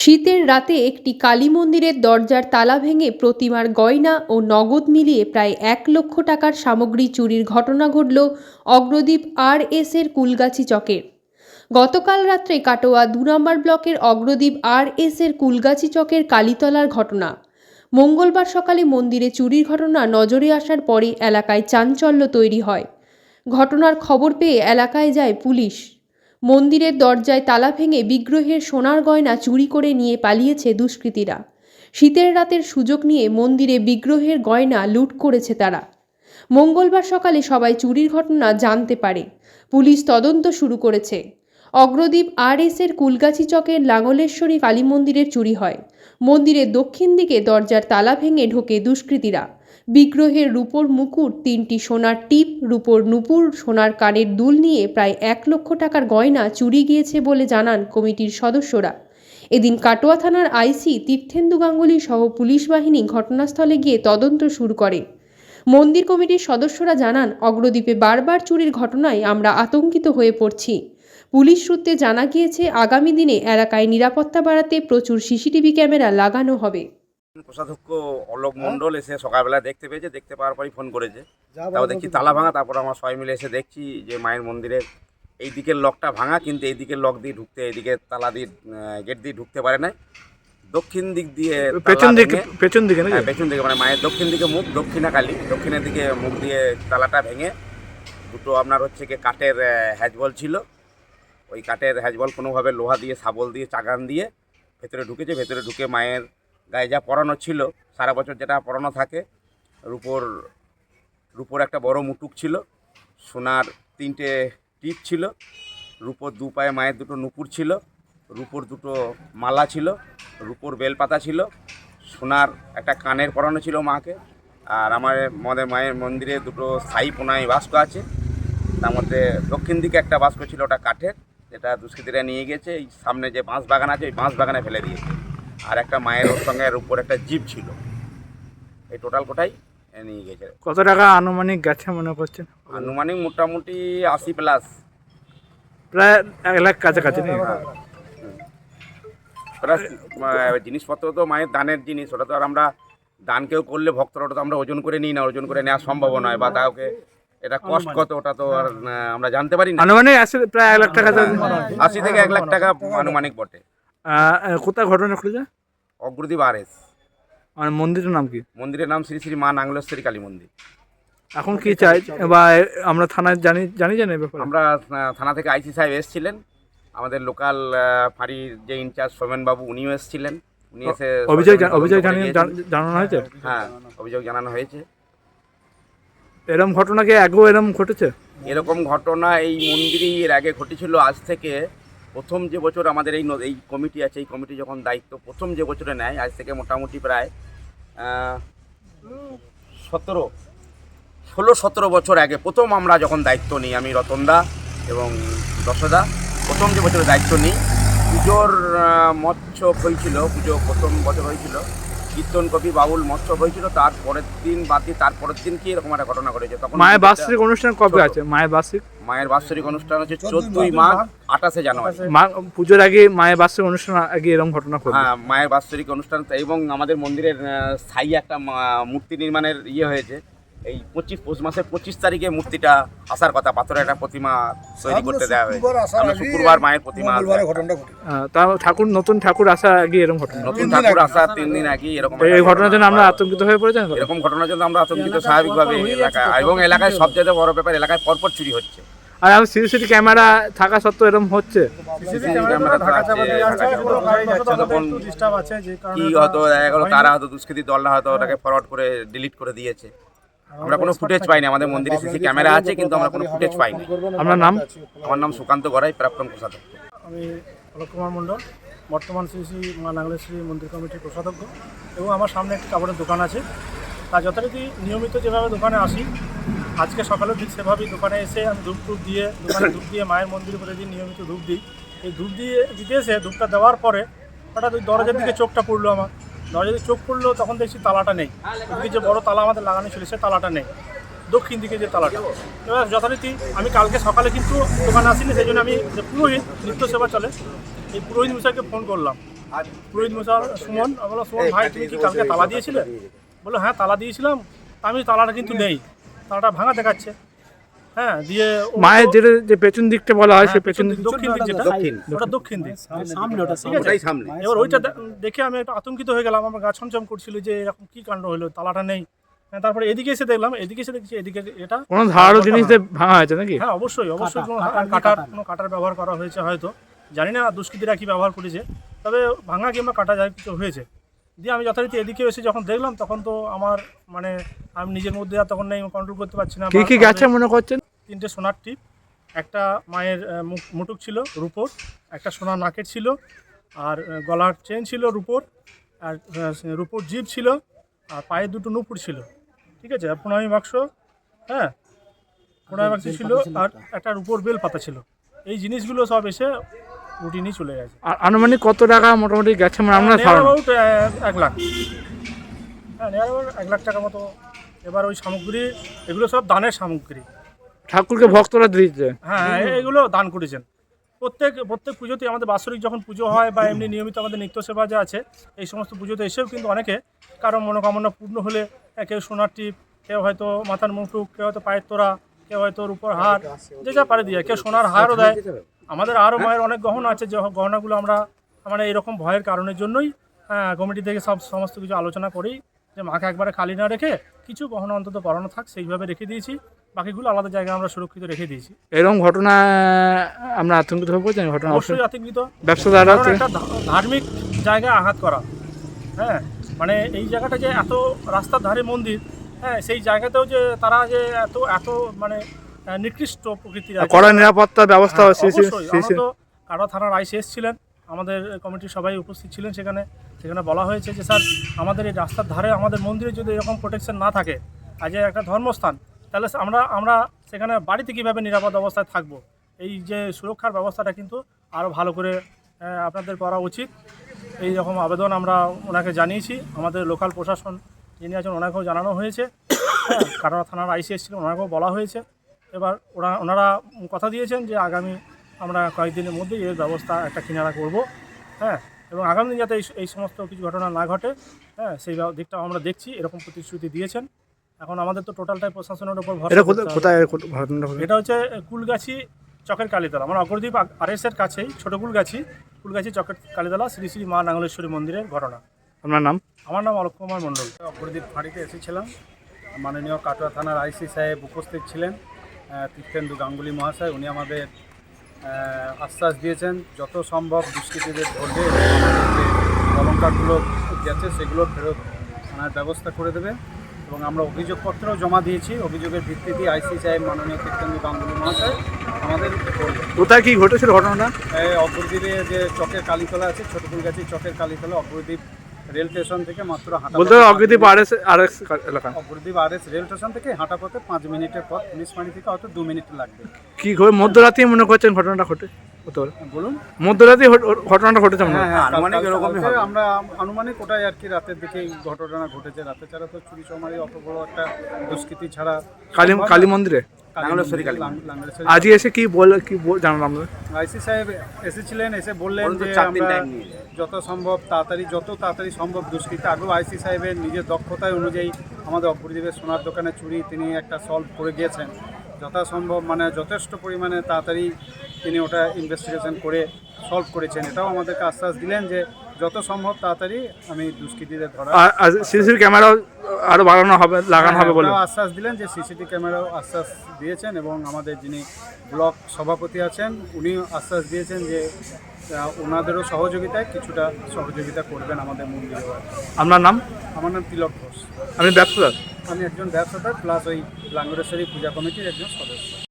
শীতের রাতে একটি কালী মন্দিরের দরজার তালা ভেঙে প্রতিমার গয়না ও নগদ মিলিয়ে প্রায় এক লক্ষ টাকার সামগ্রী চুরির ঘটনা ঘটল অগ্রদ্বীপ আর এস এর কুলগাছি চকের গতকাল রাত্রে কাটোয়া দু নম্বর ব্লকের অগ্রদ্বীপ আর এস এর কুলগাছি চকের কালীতলার ঘটনা। মঙ্গলবার সকালে মন্দিরে চুরির ঘটনা নজরে আসার পরে এলাকায় চাঞ্চল্য তৈরি হয়। ঘটনার খবর পেয়ে এলাকায় যায় পুলিশ। মন্দিরের দরজায় তালা ভেঙে বিগ্রহের সোনার গয়না চুরি করে নিয়ে পালিয়েছে দুষ্কৃতীরা। শীতের রাতের সুযোগ নিয়ে মন্দিরে বিগ্রহের গয়না লুট করেছে তারা। মঙ্গলবার সকালে সবাই চুরির ঘটনা জানতে পারে। পুলিশ তদন্ত শুরু করেছে। অগ্রদ্বীপ আর এর কুলগাছি চকের লাঙ্গলেশ্বরী কালী মন্দিরের চুরি হয়। মন্দিরের দক্ষিণ দিকে দরজার তালা ভেঙে ঢোকে দুষ্কৃতীরা। বিগ্রহের রূপোর মুকুট, তিনটি সোনার টিপ, রূপোর নুপুর, সোনার কানের দুল নিয়ে প্রায় এক লক্ষ টাকার গয়না চুরি গিয়েছে বলে জানান কমিটির সদস্যরা। এদিন কাটোয়া থানার আইসি তীর্থেন্দু গাঙ্গুলি সহ পুলিশ বাহিনী ঘটনাস্থলে গিয়ে তদন্ত শুরু করে। মন্দির কমিটির সদস্যরা জানান, অগ্রদ্বীপে বারবার চুরির ঘটনায় আমরা আতঙ্কিত হয়ে পড়ছি। পুলিশ সূত্রে জানা গিয়েছে, আগামী দিনে এলাকায় নিরাপত্তা বাড়াতে প্রচুর সিসিটিভি ক্যামেরা লাগানো হবে। কোষাধ্যক্ষ অলোক মণ্ডল এসে সকালবেলা দেখতে পেয়েছে দেখতে পাওয়ার পরই ফোন করেছে। তারপর দেখছি তালা ভাঙা তারপর আমরা সবাই মিলে এসে দেখছি যে মায়ের মন্দিরের এই দিকের লকটা ভাঙা কিন্তু এই দিকের লক দিয়ে ঢুকতে এইদিকে তালা দিয়ে গেট দিয়ে ঢুকতে পারে না দক্ষিণ দিক দিয়ে পেছন দিকে পেছন দিকে নাকি? হ্যাঁ, পেছন দিকে মানে মায়ের দক্ষিণ দিকে মুখ দক্ষিণাকালী। দক্ষিণের দিকে মুখ দিয়ে তালাটা ভেঙে দুটো আপনার হচ্ছে কি কাঠের হ্যাজবল ছিল। ওই কাঠের হ্যাজবল কোনোভাবে লোহা দিয়ে শাবল দিয়ে চাগান দিয়ে ভেতরে ঢুকেছে। ভেতরে ঢুকে মায়ের গায়ে যা পরানো ছিল, সারা বছর যেটা পরানো থাকে, রূপোর রূপোর একটা বড় মুটুক ছিল, সোনার তিনটে টিপ ছিল, রূপোর দু পায়ে মায়ের দুটো নুপুর ছিল, রূপোর দুটো মালা ছিল, রূপোর বেলপাতা ছিল, সোনার একটা কানের পরানো ছিল মাকে, আর আমার আমাদের মায়ের মন্দিরে দুটো সাই পোনায় বাস্ক আছে, তার মধ্যে দক্ষিণ দিকে একটা বাস্ক ছিল, ওটা কাঠের, যেটা দুষ্কৃতীরা নিয়ে গেছে, এই সামনে যে বাঁশ বাগান আছে, ওই বাঁশ বাগানে ফেলে দিয়েছে। আর একটা মায়ের ওর সঙ্গে এর উপর একটা জিপ ছিল। এই টোটাল কোটাই নিয়ে গেছে। কত টাকা আনুমানিক গেছে মনে করছেন? আনুমানিক মোটামুটি আশি প্লাস প্রায় এক লাখ কাছাকাছি প্লাস জিনিসপত্র তো মায়ের দানের জিনিস ওটা তো আর আমরা দান কেউ করলে ভক্তরা ওটা তো আমরা ওজন করে নিই না ওজন করে নেওয়া সম্ভব নয় বা কাউকে এটা কষ্ট কত ওটা তো আর আমরা জানতে পারি না। আনুমানিক আসলে প্রায় এক লাখ টাকা আশি থেকে এক লাখ টাকা আনুমানিক বটে। কোথায় ঘটনা ঘটেছে? অগ্রদীপ আর এস আর মন্দিরের নাম কি? মন্দিরের নাম শ্রী শ্রী মা নাঙ্গলেশ্বরী কালী মন্দির। এখন কি চাই বা আমরা থানায় জানি জানি জানি ব্যাপারে। আমরা থানা থেকে আইসি সাহেব এসেছিলেন। আমাদের লোকাল ফাঁড়ির যে ইনচার্জ সোমেন বাবু উনিও এসেছিলেন। উনি এসে অভিযোগ অভিযোগ জানিয়ে জানানো হয়েছে? হ্যাঁ অভিযোগ জানানো হয়েছে। এরম ঘটনা কি আগেও এরম ঘটেছে? এরকম ঘটনা এই মন্দিরেই এর আগে ঘটেছিল আজ থেকে প্রথম যে বছর আমাদের এই এই কমিটি আছে, এই কমিটি যখন দায়িত্ব প্রথম যে বছরে নেয়, আজ থেকে মোটামুটি প্রায় সতেরো, ষোলো, সতেরো বছর আগে প্রথম আমরা যখন দায়িত্ব নিই, আমি রতনদা এবং দশদা প্রথম যে বছরে দায়িত্ব নিই, পুজোর মৎস্য হয়েছিল, পুজো প্রথম বছর হয়েছিল কীর্তন কবি বাউল মৎস্য হয়েছিল তার পরের দিন বাদ দিয়ে তার পরের দিন কি এরকম একটা ঘটনা ঘটেছে? তখন মায়ের বার্ষিক অনুষ্ঠান কবে আছে? মায়ের বার্ষিক মায়ের বাৎসরিক অনুষ্ঠান হচ্ছে চোদ্দই মাঘ আঠাশে জানুয়ারি। মা পুজোর আগে মায়ের বার্ষিক অনুষ্ঠান আগে এরকম ঘটনা হ্যাঁ মায়ের বাৎসরিক অনুষ্ঠান এবং আমাদের মন্দিরের স্থায়ী একটা মূর্তি নির্মাণের ইয়ে হয়েছে। এই পঁচিশ পৌষ মাসের পঁচিশ তারিখে মূর্তিটা আসার কথা পাথরের একটা প্রতিমা তৈরি করতে দেওয়া হয়েছে। আমরা শুক্রবার মায়ের প্রতিমা। তা ঠাকুর নতুন ঠাকুর আসা আগে এরম ঘটনা। নতুন ঠাকুর আসার তিন দিন আগে এরকম এই ঘটনার জন্য আমরা আতঙ্কিত হয়ে পড়েছেন এরকম ঘটনার জন্য আমরা আতঙ্কিত স্বাভাবিকভাবে এলাকায় এবং এলাকায় সবচেয়ে বড় ব্যাপার এলাকায় পরপর চুরি হচ্ছে। আর আমি সিসিটিভি ক্যামেরা থাকা সত্ত্বেও এরম হচ্ছে? কি হয়তো দেখা গেলো তারা হয়তো দুষ্কৃতী দলরা হয়তো ওটাকে ফরওয়ার্ড করে ডিলিট করে দিয়েছে। আমরা কোনো ফুটেজ পাইনি আমাদের মন্দিরে সিসি ক্যামেরা আছে কিন্তু আমরা কোনো ফুটেজ পাইনি। আপনার নাম? আমার নাম সুকান্ত গড়াই প্রাক্তন কোষাধ্যক্ষ। আমি অলোক কুমার মণ্ডল বর্তমান শ্রী শ্রী মা নাগলেশ্বরী মন্দির কমিটির কোষাধ্যক্ষ এবং আমার সামনে একটি কাপড়ের দোকান আছে। তা যথারীতি নিয়মিত যেভাবে দোকানে আসি আজকে সকালেও ঠিক সেভাবেই দোকানে এসে আমি ধূপ টুপ দিয়ে দোকানে ধূপ দিয়ে মায়ের মন্দির মন্দিরে প্রতিদিন নিয়মিত ধূপ দিই। এই ধূপ দিয়ে দিতে এসে ধূপটা দেওয়ার পরে হঠাৎ ওই দরজার দিকে চোখটা পড়ল আমার। দিকে চোখ পড়ল তখন দেখছি তালাটা নেই। ওদিকে যে বড় তালা আমাদের লাগানো ছিল সে তালাটা নেই। দক্ষিণ দিকে যে তালাটা। এবার যথারীতি আমি কালকে সকালে কিন্তু দোকানে আসিনি, সেই জন্য আমি যে পুরোহিত, নিত্য সেবা চলে। এই পুরোহিত মশাইকে ফোন করলাম। আর পুরোহিত মশাই, সুমন বললাম, সুমন ভাই, তুমি কি কালকে তালা দিয়েছিলে? বলল হ্যাঁ তালা দিয়েছিলাম। আমি তালাটা কিন্তু নেই। তালাটা ভাঙা দেখাচ্ছে। হ্যাঁ দিয়ে মায়ের যেটা যে পেছন দিকটা বলা হয় সে হ্যাঁ, পেছন দিক, দক্ষিণ দিক যেটা। দক্ষিণ। ওটা দক্ষিণ দিক। সামনে ওটা ঠিক আছে? সামনে। এবার ওইটা দেখে আমি একটু আতঙ্কিত হয়ে গেলাম আমার গা ছমছম করছিল যে এরকম কি কাণ্ড হলো তালাটা নেই। হ্যাঁ, তারপরে এদিকে এসে দেখলাম এদিকে এসে দেখছি এদিকে এটা কোনো ধারালো জিনিস দিয়ে ভাঙা হয়েছে নাকি? হ্যাঁ অবশ্যই অবশ্যই কোনো কাটার। কোনো কাটার ব্যবহার করা হয়েছে হয়তো। জানি না দুষ্কৃতীরা কি ব্যবহার করেছে তবে ভাঙা কিংবা কাটা যায় কিছু হয়েছে। দিয়ে আমি যথারীতি এদিকে এসে যখন দেখলাম তখন তো আমার মানে আমি নিজের মধ্যে আর তখন নেই কন্ট্রোল করতে পারছি না। কি কি গেছে মনে করছেন? তিনটে সোনার টিপ একটা মায়ের মুখ- মুটুক ছিল রূপোর একটা সোনার নাকের ছিল আর গলার চেন ছিল রূপোর আর রূপোর জিপ ছিল আর পায়ে দুটো নুপুর ছিল। ঠিক আছে? আর প্রণামী বাক্স হ্যাঁ? প্রণামী বাক্স ছিল আর একটা রূপোর বেল পাতা ছিল। এই জিনিসগুলো সব এসে নিয়ে চলে গেছে। আর আনুমানিক কত টাকা মোটামুটি গেছে? মানে আমরা অ্যাবাউট এক লাখ। হ্যাঁ এক লাখ টাকা মতো। এবার ওই সামগ্রী এগুলো সব দানের সামগ্রী। ঠাকুরকে ভক্তরা দিয়েছে। হ্যাঁ এ- এগুলো দান করেছেন। প্রত্যেক প্রত্যেক পুজোতে আমাদের বাৎসরিক যখন পুজো হয় বা এমনি নিয়মিত আমাদের নিত্য সেবা যা আছে এই সমস্ত পুজোতে এসেও কিন্তু অনেকে কারও মনোকামনা পূর্ণ হলে কেউ সোনার টিপ কেউ হয়তো মাথার মুঠুক কেউ হয়তো পায়ের তোরা কেউ হয়তো রূপর হার যে যা পারে দিয়ে কেউ সোনার হারও দেয়। আমাদের আরও মায়ের অনেক গহনা আছে যে গহনাগুলো আমরা মানে এরকম ভয়ের কারণের জন্যই হ্যাঁ, কমিটি থেকে সব সমস্ত কিছু আলোচনা করেই যে মাকে একবারে খালি না রেখে কিছু গহনা অন্তত পরানো থাক সেইভাবে রেখে দিয়েছি। বাকিগুলো আলাদা জায়গায় আমরা সুরক্ষিত রেখে দিয়েছি। এরকম ঘটনা আমরা আতঙ্কিত হয়ে পড়ছেন ঘটনা অবশ্যই আতঙ্কিত। ব্যবসাদাররা একটা ধার্মিক জায়গায় আঘাত করা। হ্যাঁ মানে এই জায়গাটা যে এত রাস্তার ধারে মন্দির হ্যাঁ সেই জায়গাতেও যে তারা যে এত এত মানে নিকৃষ্ট প্রকৃতির। কড়া নিরাপত্তা ব্যবস্থা কাটা থানার আইসি এসেছিলেন আমাদের কমিটির সবাই উপস্থিত ছিলেন সেখানে। সেখানে বলা হয়েছে যে স্যার আমাদের এই রাস্তার ধারে আমাদের মন্দিরে যদি এরকম প্রোটেকশন না থাকে আজ একটা ধর্মস্থান তাহলে আমরা আমরা সেখানে বাড়িতে কীভাবে নিরাপদ অবস্থায় থাকব? এই যে সুরক্ষার ব্যবস্থাটা কিন্তু আরও ভালো করে আপনাদের করা উচিত। এই রকম আবেদন আমরা ওনাকে জানিয়েছি। আমাদের লোকাল প্রশাসন যিনি আছেন ওনাকেও জানানো হয়েছে। হ্যাঁ কাটোয়া থানার আইসি এসেছিলেন ওনাকেও বলা হয়েছে। এবার ওরা ওনারা কথা দিয়েছেন যে আগামী আমরা কয়েকদিনের মধ্যেই এর ব্যবস্থা একটা কিনারা করব হ্যাঁ? এবং আগামী দিন যাতে এই- সমস্ত কিছু ঘটনা না ঘটে হ্যাঁ সেই দিকটাও আমরা দেখছি এরকম প্রতিশ্রুতি দিয়েছেন। এখন আমাদের তো টোটালটাই প্রশাসনের উপর এটা হচ্ছে কুলগাছি চকের কালীতলা। মানে অগ্রদীপ আরএসের কাছেই ছোট কুলগাছি কুলগাছি চকের কালীতলা শ্রী শ্রী মা নাঙ্গলেশ্বরী মন্দিরের ঘটনা। আপনার নাম? আমার নাম অলোক কুমার মণ্ডল। অপরদীপ ফাঁড়িতে এসেছিলাম। মাননীয় কাটোয়া থানার আইসি সাহেব উপস্থিত ছিলেন। তীর্থেন্দু গাঙ্গুলি মহাশয় উনি আমাদের আশ্বাস দিয়েছেন যত সম্ভব দুষ্কৃতীদের ধরবে যে অলঙ্কারগুলো গেছে সেগুলো ফেরত আনার ব্যবস্থা করে দেবে। এবং আমরা অভিযোগপত্রও জমা দিয়েছি অভিযোগের ভিত্তিতে আইসি সাহেব মাননীয় তীর্থেন্দু গাঙ্গুলি মহাশয় আমাদের কোথায় কি ঘটেছিল ঘটনাটা? এই অপরদ্বীপে যে চকের কালীতলা আছে ছোটকুলগাছি চকের কালীতলা অপরদ্বীপ রেল স্টেশন থেকে মাত্র হাঁটা বলতে অগ্রিদীপ আর এস আর এস এলাকা। অপরদ্বীপ আর এস রেল স্টেশন থেকে হাঁটা পথে পাঁচ মিনিটের পথ। পুলিশ পানি থেকে হয়তো দু মিনিট লাগবে। কি ঘটে? মধ্যরাতে মনে করছেন ঘটনাটা ঘটে? হতে পারে। বলুন। মধ্যরাতে ঘটনাটা ঘটেছে মনে হয়। হ্যাঁ, আনুমানিক এরকমই হবে। আমরা আনুমানিক ওটাই আর কি রাতের দিকে ঘটনা ঘটেছে। রাতে ছাড়া তো চুরি চমারি অত বড় একটা দুষ্কৃতি ছাড়া কালী কালী মন্দিরে? লাঙ্গলেশ্বরী কালী আজকে এসে কি বল কি বল- জানালাম আইসি সাহেব এসেছিলেন এসে বললেন যে আমরা। যত সম্ভব তাড়াতাড়ি যত তাড়াতাড়ি সম্ভব দুষ্কৃতি আগেও আইসি সাহেবের নিজের দক্ষতায় অনুযায়ী আমাদের অপরদীপের সোনার দোকানে চুরি তিনি একটা সলভ করে গিয়েছেন। যথাসম্ভব মানে যথেষ্ট পরিমাণে তাড়াতাড়ি তিনি ওটা ইনভেস্টিগেশন করে সলভ করেছেন। এটাও আমাদেরকে আশ্বাস দিলেন যে যত সম্ভব তাড়াতাড়ি আমি দুষ্কৃতীদের ধরা আর- সিসিটিভি ক্যামেরাও আরও বাড়ানো হবে লাগানো হবে বলে। হ্যাঁ, আশ্বাস দিলেন যে সিসিটিভি ক্যামেরাও আশ্বাস দিয়েছেন এবং আমাদের যিনি ব্লক সভাপতি আছেন উনি আশ্বাস দিয়েছেন যে ওনাদেরও সহযোগিতায় কিছুটা সহযোগিতা করবেন আমাদের মন্দিরে আপনার নাম? আমার নাম তিলক ঘোষ। আমি ব্যবসাদার। আমি একজন ব্যবসাদার প্লাস ওই লাঙ্গরেশ্বরী পূজা কমিটির একজন সদস্য।